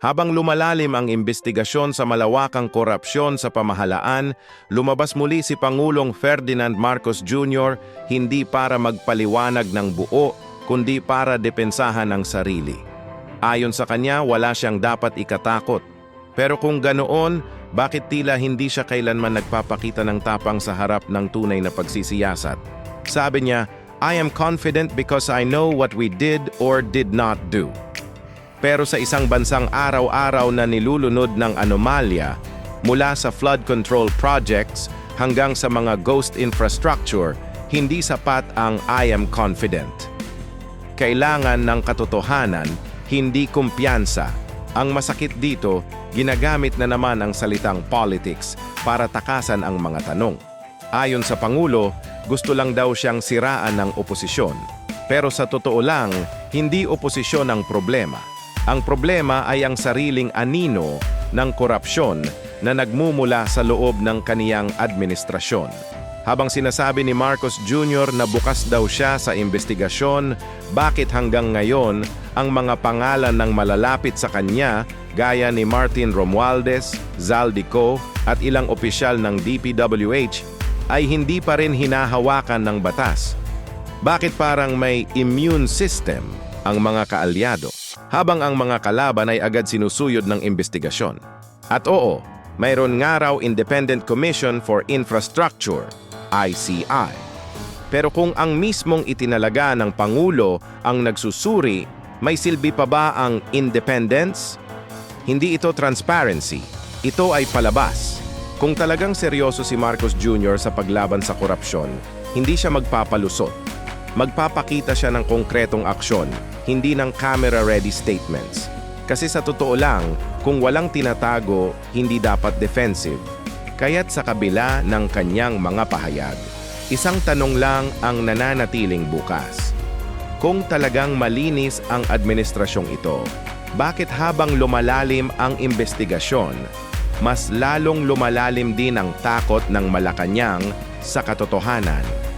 Habang lumalalim ang investigasyon sa malawakang korupsyon sa pamahalaan, lumabas muli si Pangulong Ferdinand Marcos Jr. hindi para magpaliwanag ng buo, kundi para depensahan ang sarili. Ayon sa kanya, wala siyang dapat ikatakot. Pero kung ganoon, bakit tila hindi siya kailanman nagpapakita ng tapang sa harap ng tunay na pagsisiyasat? Sabi niya, I am confident because I know what we did or did not do. Pero sa isang bansang araw-araw na nilulunod ng anomalya, mula sa flood control projects hanggang sa mga ghost infrastructure, hindi sapat ang I am confident. Kailangan ng katotohanan, hindi kumpiyansa. Ang masakit dito, ginagamit na naman ang salitang politics para takasan ang mga tanong. Ayon sa Pangulo, gusto lang daw siyang siraan ng oposisyon. Pero sa totoo lang, hindi oposisyon ang problema. Ang problema ay ang sariling anino ng korupsyon na nagmumula sa loob ng kaniyang administrasyon. Habang sinasabi ni Marcos Jr. na bukas daw siya sa investigasyon, bakit hanggang ngayon ang mga pangalan ng malalapit sa kanya gaya ni Martin Romualdez, Zaldico at ilang opisyal ng DPWH ay hindi pa rin hinahawakan ng batas? Bakit parang may immune system ang mga kaalyado, habang ang mga kalaban ay agad sinusuyod ng investigasyon? At oo, mayroon nga raw Independent Commission for Infrastructure, ICI. Pero kung ang mismong itinalaga ng Pangulo ang nagsusuri, may silbi pa ba ang independence? Hindi ito transparency, ito ay palabas. Kung talagang seryoso si Marcos Jr. sa paglaban sa korupsyon, hindi siya magpapalusot. Magpapakita siya ng konkretong aksyon, hindi ng camera-ready statements. Kasi sa totoo lang, kung walang tinatago, hindi dapat defensive. Kaya't sa kabila ng kanyang mga pahayag, isang tanong lang ang nananatiling bukas. Kung talagang malinis ang administrasyong ito, bakit habang lumalalim ang investigasyon, mas lalong lumalalim din ang takot ng Malacanang sa katotohanan?